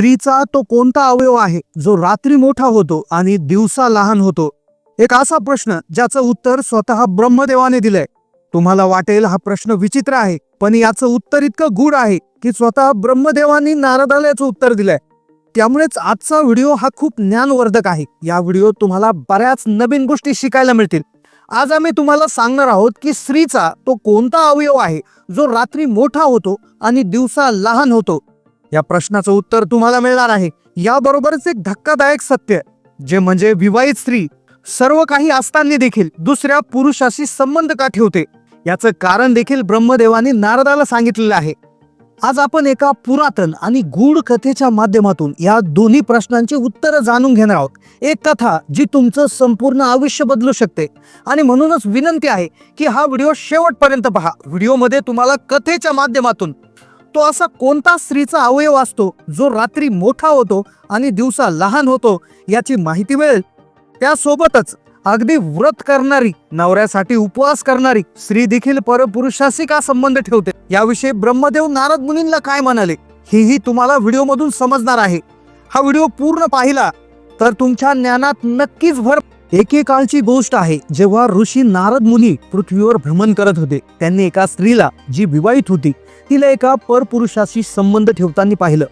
स्त्रीचा तो कोणता अवयव आहे जो रात्री मोठा होतो आणि दिवसा लहान होतो? एक असा प्रश्न ज्याचं उत्तर स्वतः ब्रह्मदेवाने दिलंय. तुम्हाला वाटेल हा प्रश्न विचित्र आहे पण याचं उत्तर इतकं गूढ आहे की स्वतः ब्रह्मदेवानी नारदाला याचं उत्तर दिलंय. त्यामुळेच आजचा व्हिडिओ हा खूप ज्ञानवर्धक आहे. या व्हिडिओ तुम्हाला बऱ्याच नवीन गोष्टी शिकायला मिळतील. आज आम्ही तुम्हाला सांगणार आहोत की स्त्रीचा तो कोणता अवयव आहे जो रात्री मोठा होतो आणि दिवसा लहान होतो? या प्रश्नाचं उत्तर तुम्हाला मिळणार आहे. याबरोबरच एक धक्कादायक सत्य जे म्हणजे विवाहित स्त्री सर्व काही असताना देखील दुसऱ्या पुरुषाशी संबंध का ठेवते? याचं कारण देखील ब्रह्मदेवाने नारदाला सांगितलेलं आहे. आज आपण एका पुरातन आणि गूढ कथेच्या माध्यमातून या दोन्ही प्रश्नांची उत्तरं जाणून घेणार आहोत. एक कथा जी तुमचं संपूर्ण आयुष्य बदलू शकते. आणि म्हणूनच विनंती आहे की हा व्हिडिओ शेवटपर्यंत पहा. व्हिडिओमध्ये तुम्हाला कथेच्या माध्यमातून तो असा कोणता स्त्रीचा अवयव असतो जो रात्री मोठा होतो आणि दिवसा लहान होतो याची माहिती मिळेल? त्यासोबतच अगदी व्रत करणारी नवऱ्यासाठी उपवास करणारी स्त्री देखील परपुरुषाशी का संबंध ठेवते. याविषयी ब्रह्मदेव नारद मुनींना काय म्हणाले हेही तुम्हाला व्हिडिओमधून समजणार आहे. हा व्हिडिओ पूर्ण पाहिला तर तुमच्या ज्ञानात नक्कीच भर एकेकाळची गोष्ट आहे जेव्हा ऋषी नारद मुनी पृथ्वीवर भ्रमण करत होते. त्यांनी एका स्त्रीला जी विवाहित होती तिला एका परपुरुषाशी संबंध ठेवताना पाहिलं.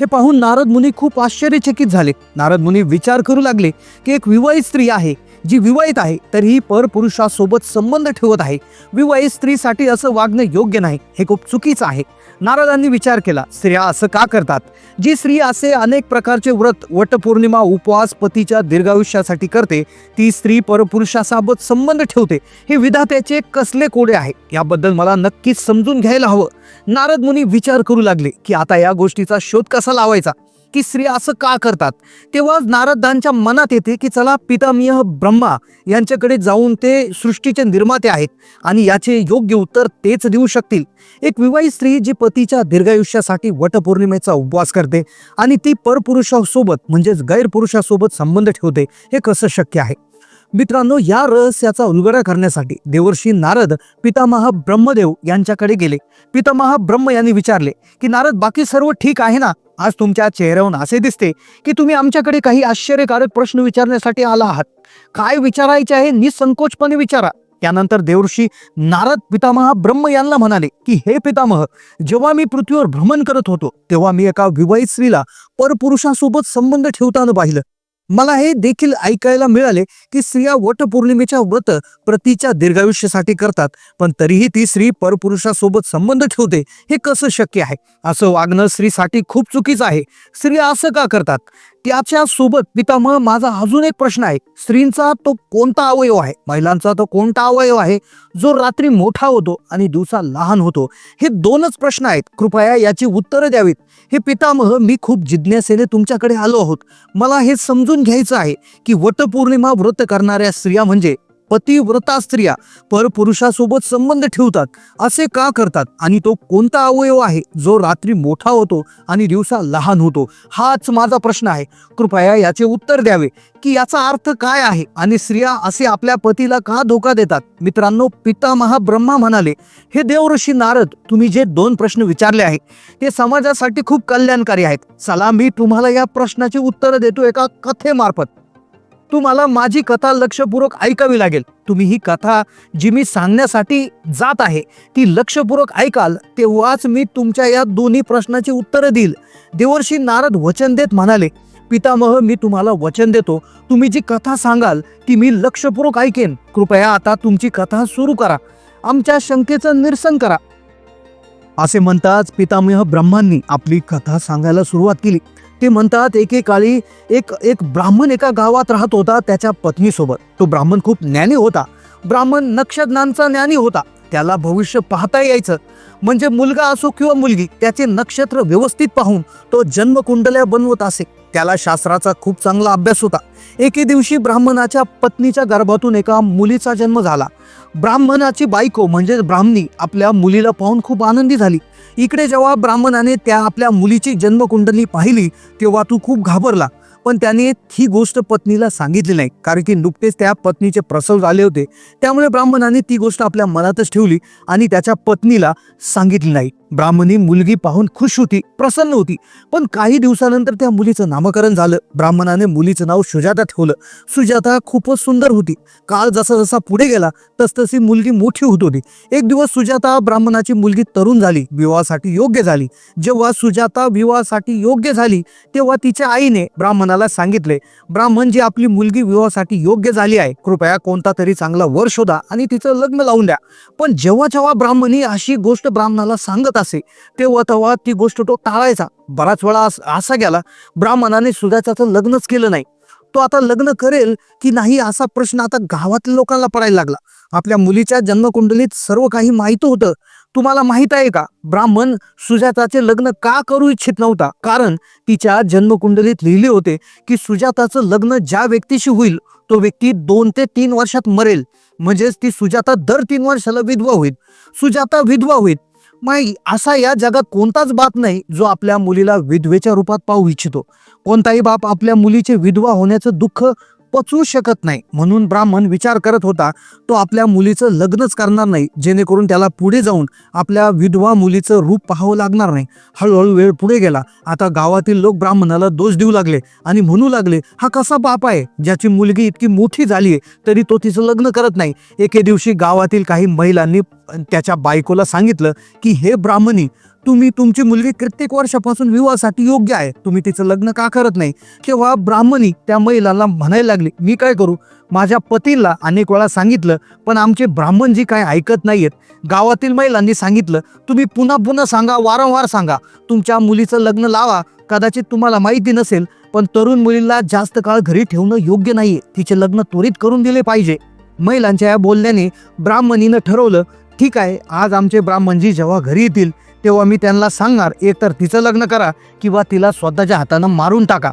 हे पाहून नारद मुनी खूप आश्चर्यचकित झाले. नारद मुनी विचार करू लागले की एक विवाहित स्त्री आहे. जी विवाहित आहे तर ही परपुरुषासोबत संबंध ठेवत आहे. विवाहित स्त्रीसाठी असं वागणं योग्य नाही हे खूप चुकीचं आहे. नारदांनी विचार केला स्त्रिया असं का करतात? जी स्त्री असे अनेक प्रकारचे व्रत वटपौर्णिमा उपवास पतीच्या दीर्घायुष्यासाठी करते ती स्त्री परपुरुषासोबत संबंध ठेवते. हे विधात्याचे कसले कोडे आहे? याबद्दल मला नक्कीच समजून घ्यायला हवं. नारद मुनी विचार करू लागले की आता या गोष्टीचा शोध कसा लावायचा? की स्त्री असं का करतात? तेव्हा नारदांच्या मनात येते की चला पितामह ब्रह्मा यांच्याकडे जाऊन ते सृष्टीचे निर्माते आहेत आणि याचे योग्य उत्तर तेच देऊ शकतील. एक विवाहित स्त्री जी पतीच्या दीर्घायुष्यासाठी वटपौर्णिमेचा उपवास करते आणि ती परपुरुषासोबत म्हणजेच गैरपुरुषासोबत संबंध ठेवते हे कसं शक्य आहे? मित्रांनो या रहस्याचा उलगडा करण्यासाठी देवर्षी नारद पितामह ब्रह्मदेव यांच्याकडे गेले. पितामह ब्रह्म यांनी विचारले की नारद बाकी सर्व ठीक आहे ना? आज तुमच्या चेहऱ्यावरून असे दिसते की तुम्ही आमच्याकडे काही आश्चर्यकारक प्रश्न विचारण्यासाठी आला आहात. काय विचारायचे आहे निसंकोचपणे विचारा. त्यानंतर देवर्षी नारद पितामह ब्रह्म यांना म्हणाले की हे पितामह जेव्हा मी पृथ्वीवर भ्रमण करत होतो तेव्हा मी एका विवाहित स्त्रीला परपुरुषासोबत संबंध ठेवताना पाहिलं. मला हे देखील ऐकायला मिळाले की स्त्रिया वटपौर्णिमेच्या व्रत प्रतीच्या दीर्घायुष्यासाठी करतात पण तरीही ती स्त्री परपुरुषासोबत संबंध ठेवते हे कसं शक्य आहे? असं वागणं स्त्रीसाठी खूप चुकीचं आहे. स्त्रिया असं का करतात? त्याच्या सोबत पितामह माझा अजून एक प्रश्न आहे. स्त्रींचा तो कोणता अवयव आहे? महिलांचा तो कोणता अवयव आहे? जो रात्री मोठा होतो आणि दिवसा लहान होतो? हे दोनच प्रश्न आहेत. कृपया याची उत्तरं द्यावीत. हे पितामह मी खूप जिज्ञासेने तुमच्याकडे आलो आहोत. मला हे समजून घ्यायचं आहे की वटपौर्णिमा व्रत करणाऱ्या स्त्रिया म्हणजे पतिव्रता स्त्रिया परपुरुषासोबत संबंध ठेवतात. असे का करतात? आणि तो कोणता अवयव आहे? जो रात्री मोठा होतो आणि दिवसा लहान होतो? हाच माझा प्रश्न आहे. कृपया याचे उत्तर द्यावे. की याचा अर्थ काय आहे? आणि स्त्रिया असे आपल्या पतीला का धोका देतात? मित्रांनो पितामहा ब्रह्मा म्हणाले हे देवऋषी नारद तुम्ही जे दोन प्रश्न विचारले आहे ते समाजासाठी खूप कल्याणकारी आहेत. चला मी तुम्हाला या प्रश्नाची उत्तरं देतो एका कथेमार्फत. तुम्हाला माझी कथा लक्षपूर्वक ऐकावी लागेल. तुम्ही ही कथा जी मी सांगण्यासाठी जात आहे ती लक्षपूर्वक ऐकाल तेव्हाच मी तुमच्या या दोन्ही प्रश्नाची उत्तरं देईल. देवर्षी नारद वचन देत म्हणाले पितामह मी तुम्हाला वचन देतो. तुम्ही जी कथा सांगाल ती मी लक्षपूर्वक ऐकेन. कृपया आता तुमची कथा सुरू करा. आमच्या शंकेचं निरसन करा. असे म्हणताच पितामह ब्रह्मांनी आपली कथा सांगायला सुरुवात केली. ते म्हणतात एकेकाळी एक एक ब्राह्मण एका गावात राहत होता त्याच्या पत्नीसोबत. तो ब्राह्मण खूप ज्ञानी होता. ब्राह्मण नक्षज्ञांचा ज्ञानी होता. त्याला भविष्य पाहता यायचं. म्हणजे मुलगा असो किंवा मुलगी त्याचे नक्षत्र व्यवस्थित पाहून तो जन्मकुंडल्या बनवत असे. त्याला शास्त्राचा खूप चांगला अभ्यास होता. एके दिवशी ब्राह्मणाच्या पत्नीच्या गर्भातून एका मुलीचा जन्म झाला. ब्राह्मणाची बायको म्हणजे ब्राह्मणी आपल्या मुलीला पाहून खूप आनंदी झाली. इकडे जेव्हा ब्राह्मणाने त्या आपल्या मुलीची जन्मकुंडली पाहिली तेव्हा तू खूप घाबरला. पण त्याने ही गोष्ट पत्नीला सांगितली नाही कारण की नुकतेच त्या पत्नीचे प्रसव झाले होते. त्यामुळे ब्राह्मणाने ती गोष्ट आपल्या मनातच ठेवली आणि त्याच्या पत्नीला सांगितली नाही. ब्राह्मणी मुलगी पाहून खुश होती प्रसन्न होती. पण काही दिवसानंतर त्या मुलीचं नामकरण झालं. ब्राह्मणाने मुलीचं नाव सुजाता ठेवलं. सुजाता खूपच सुंदर होती. काळ जसा जसा पुढे गेला तसतशी मुलगी मोठी होत होती. एक दिवस सुजाता ब्राह्मणाची मुलगी तरुण झाली. विवाहासाठी योग्य झाली. जेव्हा सुजाता विवाहासाठी योग्य झाली तेव्हा तिच्या आईने ब्राह्मणाला सांगितले ब्राह्मण जी आपली मुलगी विवाहासाठी योग्य झाली आहे. कृपया कोणता तरी चांगला वर शोधा आणि तिचं लग्न लावून द्या. पण जेव्हा जेव्हा ब्राह्मणी अशी गोष्ट ब्राह्मणाला सांगत असे. तेव्हा तेव्हा ती गोष्ट तो टाळायचा. बराच वेळा असा गेला. ब्राह्मणाने सुजाताचं लग्नच केलं नाही. तो आता लग्न करेल की नाही असा प्रश्न आता गावातल्या लोकांना पडायला लागला. आपल्या मुलीच्या जन्मकुंडलीत सर्व काही माहीत होतं. तुम्हाला माहीत आहे का? ब्राह्मण सुजाताचे लग्न का करू इच्छित नव्हता? कारण तिच्या जन्मकुंडलीत लिहिले होते की सुजाताचं लग्न ज्या व्यक्तीशी होईल तो व्यक्ती दोन ते तीन वर्षात मरेल. म्हणजेच ती सुजाता दर तीन वर्षाला विधवा होईल. सुजाता विधवा होईल. मग असा या जगात कोणताच बाप नाही जो आपल्या मुलीला विधवेच्या रूपात पाहू इच्छितो. कोणताही बाप आपल्या मुलीचे विधवा होण्याचं दुःख पचवू शकत नाही. म्हणून ब्राह्मण विचार करत होता तो आपल्या मुलीचं लग्नच करणार नाही जेणेकरून त्याला पुढे जाऊन आपल्या विधवा मुलीचं रूप पाहावं लागणार नाही. हळूहळू वेळ पुढे गेला. आता गावातील लोक ब्राह्मणाला दोष देऊ लागले आणि म्हणू लागले हा कसा बाप आहे? ज्याची मुलगी इतकी मोठी झाली आहे तरी तो तिचं लग्न करत नाही. एके दिवशी गावातील काही महिलांनी त्याच्या बायकोला सांगितलं की हे ब्राह्मणी तुम्ही तुमची मुलगी कित्येक वर्षापासून विवाहासाठी योग्य आहे. तुम्ही तिचं लग्न का करत नाही? तेव्हा ब्राह्मणी त्या महिलाला म्हणायला लागली मी काय करू? माझ्या पतीला अनेक वेळा सांगितलं पण आमचे ब्राह्मणजी काय ऐकत नाहीयेत. गावातील महिलांनी सांगितलं तुम्ही पुन्हा पुन्हा सांगा वारंवार सांगा. तुमच्या मुलीचं लग्न लावा. कदाचित तुम्हाला माहिती नसेल पण तरुण मुलीला जास्त काळ घरी ठेवणं योग्य नाहीये. तिचे लग्न त्वरित करून दिले पाहिजे. महिलांच्या या बोलण्याने ब्राह्मणीनं ठरवलं ठीक आहे आज आमचे ब्राह्मणजी जेव्हा घरी येतील तेव्हा मी त्यांना सांगणार एकतर तिचं लग्न करा किंवा तिला स्वतःच्या हातानं मारून टाका.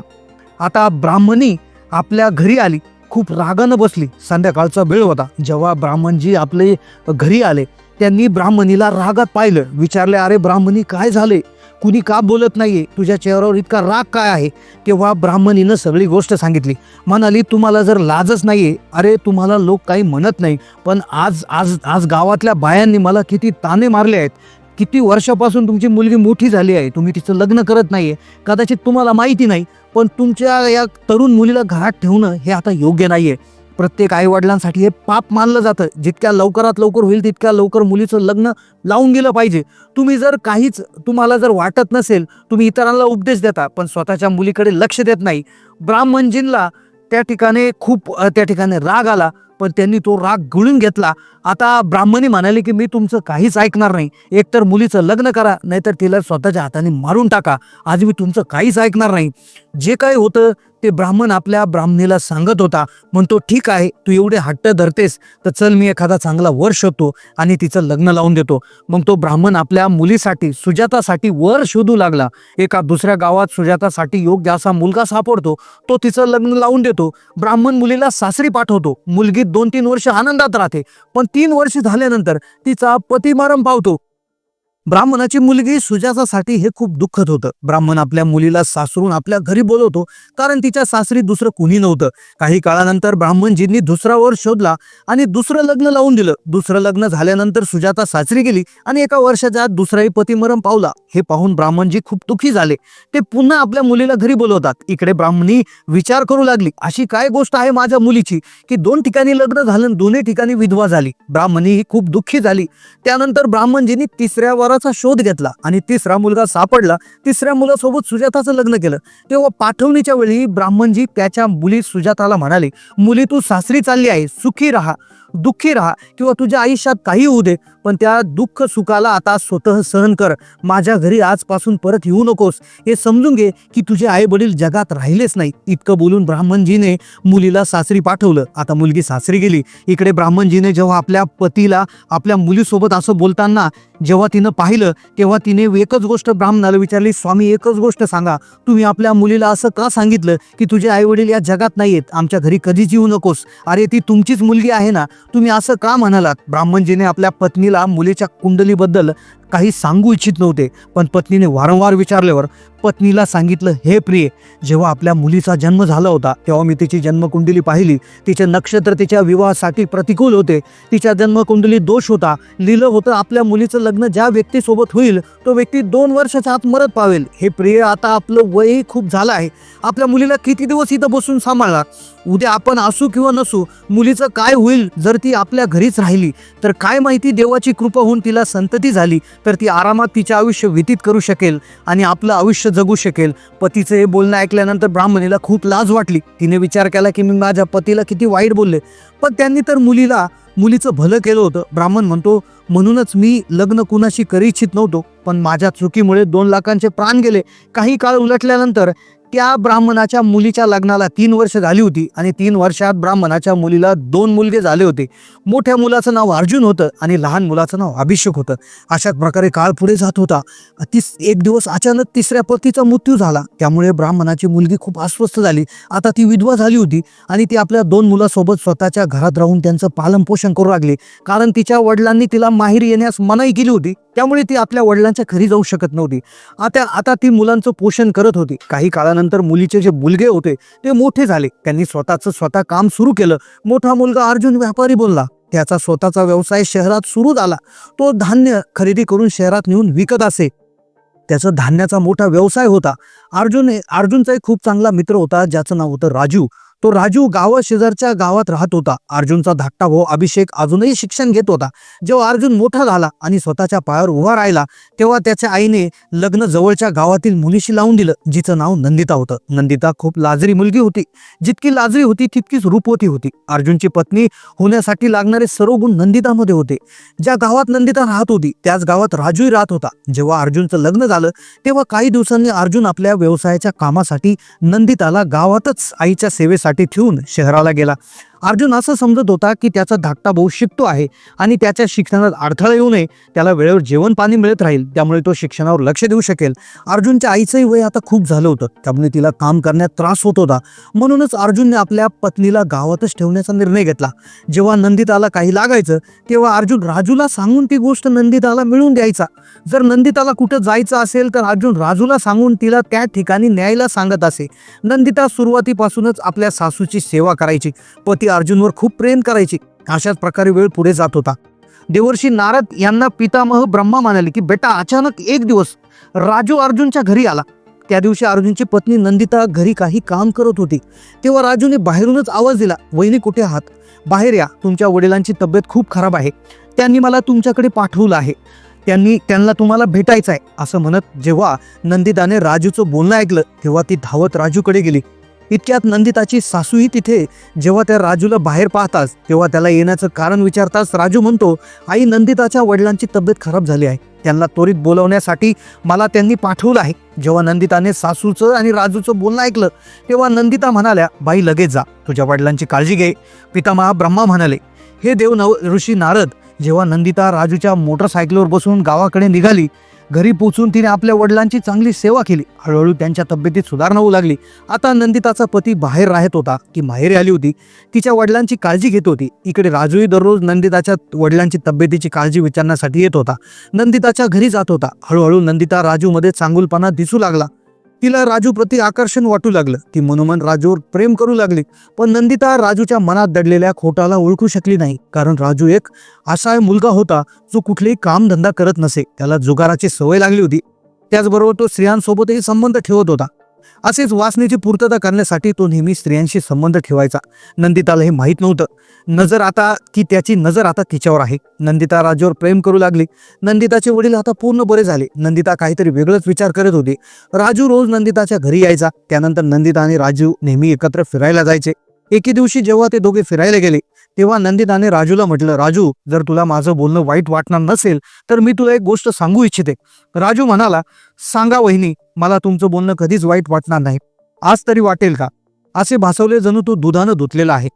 आता ब्राह्मणी आपल्या घरी आली खूप रागानं बसली. संध्याकाळचा वेळ होता. जेव्हा ब्राह्मणजी आपले घरी आले त्यांनी ब्राह्मणीला रागात पाहिलं. विचारले अरे ब्राह्मणी काय झाले? कुणी का बोलत नाहीये? तुझ्या चेहऱ्यावर इतका राग काय आहे? तेव्हा ब्राह्मणीनं सगळी गोष्ट सांगितली. म्हणाली तुम्हाला जर लाजच नाहीये अरे तुम्हाला लोक काही म्हणत नाही पण आज आज आज गावातल्या बायांनी मला किती ताने मारले आहेत. किती वर्षापासून तुमची मुलगी मोठी झाली आहे तुम्ही तिचं लग्न करत नाही आहे कदाचित तुम्हाला माहिती नाही पण तुमच्या या तरुण मुलीला घरात ठेवणं हे आता योग्य नाही आहे प्रत्येक आईवडिलांसाठी हे पाप मानलं जातं. जितक्या लवकरात लवकर होईल तितक्या लवकर मुलीचं लग्न लावून गेलं पाहिजे. तुम्ही जर काहीच तुम्हाला जर वाटत नसेल तुम्ही इतरांना उपदेश देता पण स्वतःच्या मुलीकडे लक्ष देत नाही. ब्राह्मणजींना त्या ठिकाणी खूप त्या ठिकाणी राग आला पण त्यांनी तो राग गुळून घेतला. आता ब्राह्मणी म्हणाले की मी तुमचं काहीच ऐकणार नाही. एकतर मुलीचं लग्न करा नाहीतर तिला स्वतःच्या हाताने मारून टाका. आज मी तुमचं काहीच ऐकणार नाही. जे काही होतं ते ब्राह्मण आपल्या ब्राह्मणीला सांगत होता. म्हणतो ठीक आहे तू एवढे हट्ट धरतेस तर चल मी एखादा चांगला वर शोधतो आणि तिचं लग्न लावून देतो. मग तो ब्राह्मण आपल्या मुलीसाठी सुजातासाठी वर शोधू लागला. एका दुसऱ्या गावात सुजातासाठी योग्य असा मुलगा सापडतो तो तिचं लग्न लावून देतो. ब्राह्मण मुलीला सासरी पाठवतो. मुलगी दोन तीन वर्ष आनंदात राहते पण तीन वर्ष झाल्यानंतर तिचा पती पावतो. ब्राह्मणाची मुलगी सुजातासाठी हे खूप दुःखद होतं. ब्राह्मण आपल्या मुलीला सासरून आपल्या घरी बोलवतो कारण तिच्या सासरी दुसरं कुणी नव्हतं. काही काळानंतर ब्राह्मणजींनी दुसरा वर शोधला आणि दुसरं लग्न लावून दिलं. दुसरं लग्न झाल्यानंतर सुजाता सासरी गेली आणि एका वर्षाच्या आत दुसराही पती मरण पावला. हे पाहून ब्राह्मणजी खूप दुःखी झाले. ते पुन्हा आपल्या मुलीला घरी बोलवतात. इकडे ब्राह्मणी विचार करू लागली. अशी काय गोष्ट आहे माझ्या मुलीची? की दोन ठिकाणी लग्न झालं आणि दोन्ही ठिकाणी विधवा झाली. ब्राह्मणी ही खूप दुःखी झाली. त्यानंतर ब्राह्मणजींनी तिसऱ्या वराचा शोध घेतला आणि तिसरा मुलगा सापडला. तिसऱ्या मुलासोबत सुजाताचं लग्न केलं. तेव्हा पाठवणीच्या वेळी ब्राह्मणजी त्याच्या मुली सुजाताला म्हणाले मुली तू सासरी चालली आहे. सुखी राहा. दुःखी राहा. किंवा तुझ्या आयुष्यात काही होऊ दे. पण त्या दुःख सुखाला आता स्वतः सहन कर. माझ्या घरी आजपासून परत येऊ नकोस. हे समजून घे की तुझे आई वडील जगात राहिलेच नाही इतकं बोलून ब्राह्मणजीने मुलीला सासरी पाठवलं. आता मुलगी सासरी गेली. इकडे ब्राह्मणजीने जेव्हा आपल्या पतीला आपल्या मुलीसोबत असं बोलताना जेव्हा तिनं पाहिलं तेव्हा तिने एकच गोष्ट ब्राह्मणाला विचारली स्वामी एकच गोष्ट सांगा. तुम्ही आपल्या मुलीला असं का सांगितलं की तुझे आई वडील या जगात नाहीयेत? आमच्या घरी कधीच येऊ नकोस. अरे ती तुमचीच मुलगी आहे ना. तुम्ही असं का म्हणालात? ब्राह्मणजीने आपल्या पत्नीला मुलीच्या कुंडलीबद्दल काही सांगू इच्छित नव्हते पण पत्नीने वारंवार विचारल्यावर पत्नीला सांगितलं हे प्रिय जेव्हा आपल्या मुलीचा जन्म झाला होता तेव्हा मी तिची जन्मकुंडली पाहिली. तिचे नक्षत्र तिच्या विवाहासाठी प्रतिकूल होते. तिच्या जन्मकुंडली दोष होता. लिहिलं होतं आपल्या मुलीचं लग्न ज्या व्यक्तीसोबत होईल तो व्यक्ती दोन वर्षाच्या आत मरत पावेल. हे प्रिय आता आपलं वयही खूप झालं आहे. आपल्या मुलीला किती दिवस इथं बसून सांभाळणार? उद्या आपण असू किंवा नसू मुलीचं काय होईल जर ती आपल्या घरीच राहिली? तर काय माहिती देवाची कृपा होऊन तिला संतती झाली तर ती आरामात तिचे आयुष्य व्यतीत करू शकेल आणि आपलं आयुष्य जगू शकेल. पतीचं हे बोलणं ऐकल्यानंतर ब्राह्मणीला खूप लाज वाटली. तिने विचार केला की मी माझ्या पतीला किती वाईट बोलले. पण त्यांनी तर मुलीला मुलीचं भलं केलं होतं. ब्राह्मण म्हणतो म्हणूनच मी लग्न कुणाशी करू इच्छित नव्हतो. पण माझ्या चुकीमुळे दोन लाखांचे प्राण गेले. काही काळ उलटल्यानंतर त्या ब्राह्मणाच्या मुलीच्या लग्नाला तीन वर्ष झाली होती आणि तीन वर्षात ब्राह्मणाच्या मुलीला दोन मुलगे झाले होते. मोठ्या मुलाचं नाव अर्जुन होतं आणि लहान मुलाचं नाव अभिषेक होतं. अशाच प्रकारे काळ पुढे जात होता. तीस एक दिवस अचानक तिसऱ्या पतीचा मृत्यू झाला. त्यामुळे ब्राह्मणाची मुलगी खूप अस्वस्थ झाली. आता ती विधवा झाली होती आणि ती आपल्या दोन मुलासोबत स्वतःच्या घरात राहून त्यांचं पालनपोषण करू लागली. कारण तिच्या वडिलांनी तिला माहेर येण्यास मनाई केली होती. त्यामुळे ती आपल्या वडिलांच्या घरी जाऊ शकत नव्हती. आता आता ती मुलांचं पोषण करत होती. काही काळानंतर मुलीचे जे मुलगे होते ते मोठे झाले. त्यांनी स्वतःचं स्वतः काम सुरू केलं. मोठा मुलगा अर्जुन व्यापारी बोलला त्याचा स्वतःचा व्यवसाय शहरात सुरू झाला तो धान्य खरेदी करून शहरात नेऊन विकत असे. त्याचा धान्याचा मोठा व्यवसाय होता. अर्जुन अर्जुनचा एक खूप चांगला मित्र होता ज्याचं नाव होतं राजू. तो राजू गावा शेजारच्या गावात राहत होता. अर्जुनचा धाकटा भाऊ अभिषेक अजूनही शिक्षण घेत होता. जेव्हा अर्जुन मोठा झाला आणि स्वतःच्या पायावर उभा राहिला तेव्हा त्याच्या आईने लग्न जवळच्या गावातील मुलीशी लावून दिलं जिचं नाव नंदिता होतं. नंदिता खूप लाजरी मुलगी होती. जितकी लाजरी होती तितकीच रूपवती होती. अर्जुनची पत्नी होण्यासाठी लागणारे सर्व गुण नंदितामध्ये होते. ज्या गावात नंदिता राहत होती त्याच गावात राजूही राहत होता. जेव्हा अर्जुनचं लग्न झालं तेव्हा काही दिवसांनी अर्जुन आपल्या व्यवसायाच्या कामासाठी नंदिताला गावातच आईच्या सेवेसाठी ठेवून शहराला गेला. अर्जुन असं समजत होता की त्याचा धाकटा भाऊ शिकतो आहे आणि त्याच्या शिक्षणात अडथळा येऊ नये त्याला वेळेवर जेवण पाणी मिळत राहील त्यामुळे तो शिक्षणावर लक्ष देऊ शकेल. अर्जुनच्या आईचंही वय आता खूप झालं होतं त्यामुळे तिला काम करण्यात त्रास होत होता. म्हणूनच अर्जुनने आपल्या पत्नीला गावातच ठेवण्याचा निर्णय घेतला. जेव्हा नंदिताला काही लागायचं तेव्हा अर्जुन राजूला सांगून ती गोष्ट नंदिताला मिळवून द्यायचा. जर नंदिताला कुठं जायचं असेल तर अर्जुन राजूला सांगून तिला त्या ठिकाणी न्यायला सांगत असे. नंदिता सुरुवातीपासूनच आपल्या सासूची सेवा करायची. पती अर्जुनवर खूप प्रेम करायची. अशाच प्रकारे वेळ पुढे जात होता. देवर्षी नारद यांना पितामह ब्रह्मा म्हणाले की बेटा अचानक एक दिवस राजू अर्जुनच्या घरी आला. त्या दिवशी अर्जुनची पत्नी नंदिता घरी काही काम करत होती. तेव्हा राजूने बाहेरूनच आवाज दिला वहिनी कुठे आहात? बाहेर या. तुमच्या वडिलांची तब्येत खूप खराब आहे. त्यांनी मला तुमच्याकडे पाठवलं आहे. त्यांनी त्यांना तुम्हाला भेटायचं आहे. असं म्हणत जेव्हा नंदिताने राजूचं बोलणं ऐकलं तेव्हा ती धावत राजूकडे गेली. इतक्यात नंदिताची सासूही तिथे. जेव्हा त्या राजूला बाहेर पाहतात तेव्हा त्याला येण्याचं कारण विचारताच राजू म्हणतो आई नंदिताच्या वडिलांची तब्येत खराब झाली आहे. त्यांना त्वरित बोलवण्यासाठी मला त्यांनी पाठवलं आहे. जेव्हा नंदिताने सासूचं आणि राजूचं बोलणं ऐकलं तेव्हा नंदिता म्हणाल्या बाई लगेच जा. तुझ्या वडिलांची काळजी घे. पितामहा ब्रह्मा म्हणाले हे देव नव ऋषी नारद जेव्हा नंदिता राजूच्या मोटरसायकलवर बसून गावाकडे निघाली घरी पोचून तिने आपल्या वडिलांची चांगली सेवा केली. हळूहळू त्यांच्या तब्येतीत सुधारणा होऊ लागली. आता नंदिताचा पती बाहेर राहत होता की माहेरी आली होती. तिच्या वडिलांची काळजी घेत होती. इकडे राजूही दररोज नंदिताच्या वडिलांची तब्येतीची काळजी विचारण्यासाठी येत होता. नंदिताच्या घरी जात होता. हळूहळू नंदिता राजूमध्ये चांगुलपणा दिसू लागला. तिला राजू प्रति आकर्षण वाटू लागलं. ती मनोमन राजूवर प्रेम करू लागली. पण नंदिता राजूच्या मनात दडलेल्या खोटाला ओळखू शकली नाही. कारण राजू एक असा मुलगा होता जो कुठलेही कामधंदा करत नसे. त्याला जुगाराची सवय लागली होती. त्याचबरोबर तो स्त्रियांसोबतही संबंध ठेवत होता. असेच वासनेची पूर्तता करण्यासाठी तो नेहमी स्त्रियांशी संबंध ठेवायचा. नंदिताला हे माहीत नव्हतं. नजर आता की त्याची नजर आता तिच्यावर आहे. नंदिता राजूवर प्रेम करू लागली. नंदिताचे वडील आता पूर्ण बरे झाले. नंदिता काहीतरी वेगळंच विचार करत होती. राजू रोज नंदिताच्या घरी यायचा. त्यानंतर नंदिता आणि राजू नेहमी एकत्र फिरायला जायचे. एके दिवशी जेव्हा ते दोघे फिरायला गेले तेव्हा नंदिताने राजूला म्हटलं राजू जर तुला माझं बोलणं वाईट वाटणार नसेल तर मी तुला एक गोष्ट सांगू इच्छिते. राजू म्हणाला सांगा वहिनी मला तुमचं बोलणं कधीच वाईट वाटणार नाही. आज तरी वाटेल का? असे भासवले जणू तो दुधानं धुतलेला आहे.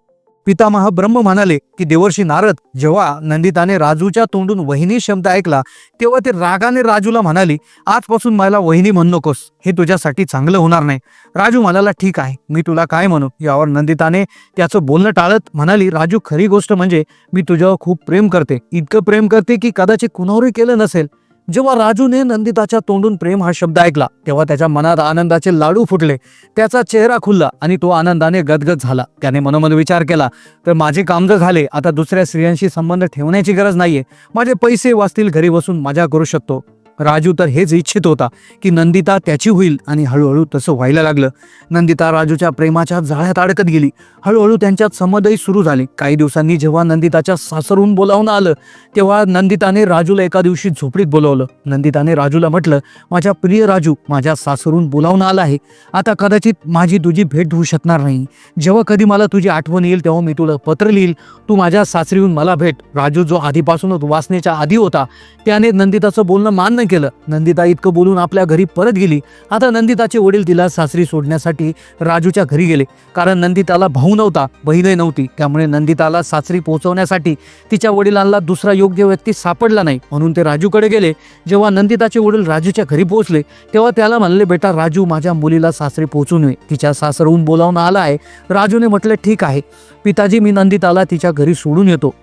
पितामह ब्रह्म म्हणाले की देवर्षी नारद जेव्हा नंदिताने राजूच्या तोंडून वहिनी शब्द ऐकला तेव्हा ते रागाने राजूला म्हणाली आजपासून मला वहिनी म्हणू नकोस हे तुझ्यासाठी चांगलं होणार नाही. राजू म्हणाला ठीक आहे मी तुला काय म्हणू यावर नंदिताने त्याचं बोलणं टाळत म्हणाली राजू खरी गोष्ट म्हणजे मी तुझ्यावर खूप प्रेम करते. इतकं प्रेम करते की कदाचित कुणावरही केलं नसेल. जेव्हा राजूने नंदिताच्या तोंडून प्रेम हा शब्द ऐकला तेव्हा त्याच्या मनात आनंदाचे लाडू फुटले. त्याचा चेहरा खुलला आणि तो आनंदाने गदगद झाला. त्याने मनोमन विचार केला तर माझे काम जर झाले आता दुसऱ्या स्त्रियांशी संबंध ठेवण्याची गरज नाहीये. माझे पैसे वाचतील घरी बसून मजा करू शकतो. राजू तर हेच इच्छित होता की नंदिता त्याची होईल आणि हळूहळू तसं व्हायला लागलं. नंदिता राजूच्या प्रेमाच्या जाळ्यात अडकत गेली. हळूहळू त्यांच्यात समदही सुरू झाले. काही दिवसांनी जेव्हा नंदिताच्या सासरून बोलावून आलं तेव्हा नंदिताने राजूला एका दिवशी झोपडीत बोलवलं. नंदिताने राजूला म्हटलं माझ्या प्रिय राजू माझ्या सासरून बोलावून आला आहे. आता कदाचित माझी तुझी भेट होऊ शकणार नाही. जेव्हा कधी मला तुझी आठवण येईल तेव्हा मी तुला पत्र लिहील. तू माझ्या सासरी येऊन मला भेट. राजू जो आधीपासूनच वासनेच्या आधी होता त्याने नंदिताचं बोलणं मान्य केलं. नंदिता इतकं बोलून आपल्या घरी परत गेली. आता नंदिताचे वडील तिला सासरी सोडण्यासाठी राजूच्या घरी गेले. कारण नंदिताला भाऊ नव्हता बहीणही नव्हती. त्यामुळे नंदिताला सासरी पोहोचवण्यासाठी तिच्या वडिलांना दुसरा योग्य व्यक्ती सापडला नाही. म्हणून ते राजूकडे गेले. जेव्हा नंदिताचे वडील राजूच्या घरी पोहोचले तेव्हा त्याला म्हणले बेटा राजू माझ्या मुलीला सासरी पोहोचू ये तिच्या सासरहून बोलावून आला आहे. राजूने म्हटलं ठीक आहे. पिताजी मी नंदिताला तिच्या घरी सोडून येतो.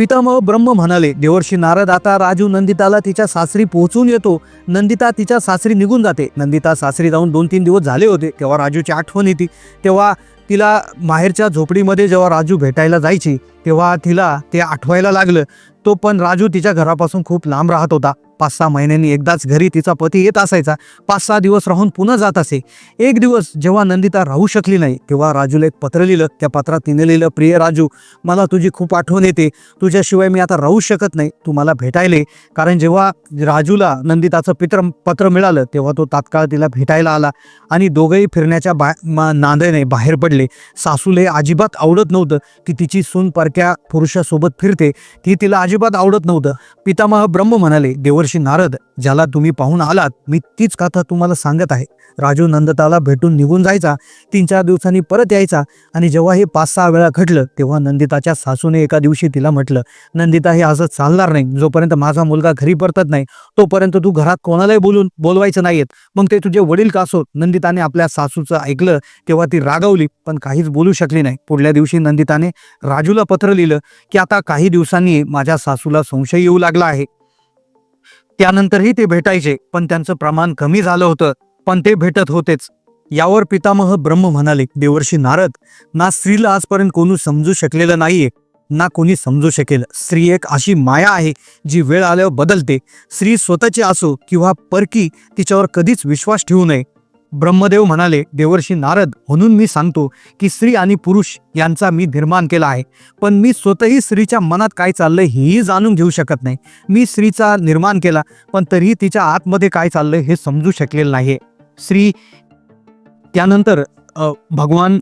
पितामह ब्रह्म म्हणाले देवर्षी नारद आता राजू नंदिताला तिच्या सासरी पोहोचून येतो. नंदिता तिच्या सासरी निघून जाते. नंदिता सासरी जाऊन दोन तीन दिवस झाले होते. तेव्हा राजूची आठवण येते. तेव्हा तिला माहेरच्या झोपडीमध्ये जेव्हा राजू भेटायला जायची तेव्हा तिला ते आठवायला लागलं. तो पण राजू तिच्या घरापासून खूप लांब राहत होता. पाच सहा महिन्यांनी एकदाच घरी तिचा पती येत असायचा. पाच सहा दिवस राहून पुन्हा जात असे. एक दिवस जेव्हा नंदिता राहू शकली नाही तेव्हा राजूला एक पत्र लिहिलं. त्या पत्रात तिने लिहिलं प्रिय राजू मला तुझी खूप आठवण येते. तुझ्याशिवाय मी आता राहू शकत नाही. तू मला भेटायले. कारण जेव्हा राजूला नंदिताचं पित्र पत्र मिळालं तेव्हा तो तात्काळ तिला भेटायला आला आणि दोघंही फिरण्याच्या बा नांदेने बाहेर पडले. सासूले अजिबात आवडत नव्हतं की तिची सून परक्या पुरुषासोबत फिरते. ती तिला अजिबात आवडत नव्हतं. पितामह ब्रह्म म्हणाले देवर महर्षी नारद ज्याला तुम्ही पाहून आलात मी तीच कथा तुम्हाला सांगत आहे. राजू नंदताला भेटून निघून जायचा. तीन चार दिवसांनी परत यायचा आणि जेव्हा हे पाच सहा वेळा घडलं तेव्हा नंदिताच्या सासूने एका दिवशी तिला म्हटलं नंदिता हे असं चालणार नाही. जोपर्यंत माझा मुलगा घरी परतत नाही तोपर्यंत तू घरात कोणालाही बोलून बोलवायचं नाहीयेत. मग ते तुझे वडील का असोत नंदिताने आपल्या सासूचं ऐकलं तेव्हा ती रागावली पण काहीच बोलू शकली नाही. पुढल्या दिवशी नंदिताने राजूला पत्र लिहिलं की आता काही दिवसांनी माझ्या सासूला संशय येऊ लागला आहे. त्यानंतरही ते भेटायचे पण त्यांचं प्रमाण कमी झालं होतं पण ते भेटत होतेच. यावर पितामह ब्रह्म म्हणाले देवर्षी नारद ना स्त्रीला आजपर्यंत कोणी समजू शकलेलं नाहीये ना कोणी समजू शकेल. स्त्री एक अशी माया आहे जी वेळ आल्यावर बदलते. स्त्री स्वतःची असो किंवा परकी तिच्यावर कधीच विश्वास ठेवू नये. ब्रह्मदेव म्हणाले देवर्षी नारद म्हणून मी सांगतो की स्त्री आणि पुरुष यांचा मी निर्माण केला आहे. पण मी स्वतःही स्त्रीच्या मनात काय चाललंय हेही जाणून घेऊ शकत नाही. मी स्त्रीचा निर्माण केला पण तरीही तिच्या आतमध्ये काय चाललंय हे समजू शकलेलं नाही स्त्री त्यानंतर भगवान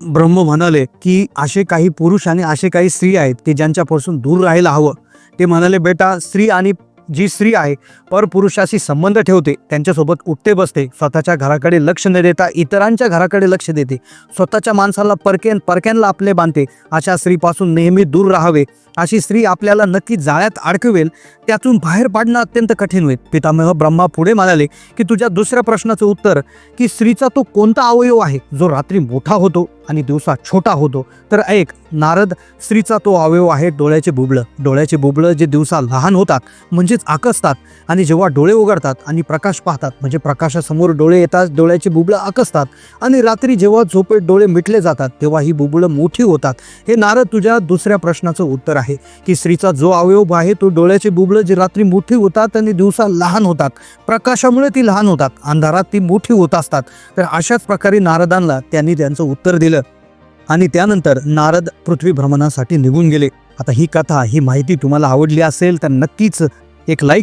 ब्रह्म म्हणाले की असे काही पुरुष आणि असे काही स्त्री आहेत की ज्यांच्यापासून दूर राहायला हवं. ते म्हणाले बेटा स्त्री आणि जी स्त्री आहे परपुरुषाशी संबंध ठेवते त्यांच्यासोबत उठते बसते स्वतःच्या घराकडे लक्ष न देता इतरांच्या घराकडे लक्ष देते. स्वतःच्या माणसाला परकेन परक्यांना आपले बांधते अशा स्त्रीपासून नेहमी दूर राहावे. अशी स्त्री आपल्याला नक्की जाळ्यात अडकवेल त्यातून बाहेर पाडणं अत्यंत कठीण होईल. पितामह ब्रह्मा पुढे म्हणाले की तुझ्या दुसऱ्या प्रश्नाचं उत्तर की स्त्रीचा तो कोणता अवयव आहे? जो रात्री मोठा होतो आणि दिवसा छोटा होतो. तर ऐक नारद स्त्रीचा तो अवयव आहे डोळ्याचे बुबळं. डोळ्याचे बुबळं जे दिवसा लहान होतात म्हणजेच आकसतात आणि जेव्हा डोळे उघडतात आणि प्रकाश पाहतात म्हणजे प्रकाशासमोर डोळे येतात डोळ्याचे बुबळं आकसतात आणि रात्री जेव्हा झोपेत डोळे मिटले जातात तेव्हा ही बुबळं मोठी होतात. हे नारद तुझ्या दुसऱ्या प्रश्नाचं उत्तर आहे. आहे. की स्त्रीचा जो अवयव आहे तो डोळ्याचे बुबळं जे रात्री मोठी होतात आणि दिवसा लहान होतात. प्रकाशामुळे ती लहान होतात. अंधारात ती मोठी होत असतात. तर अशाच प्रकारे नारदांना त्यांनी त्यांचं उत्तर दिलं. आणि त्यानंतर नारद पृथ्वी भ्रमणासाठी निघून गेले. आता ही कथा ही माहिती तुम्हाला आवडली असेल तर नक्कीच एक लाईक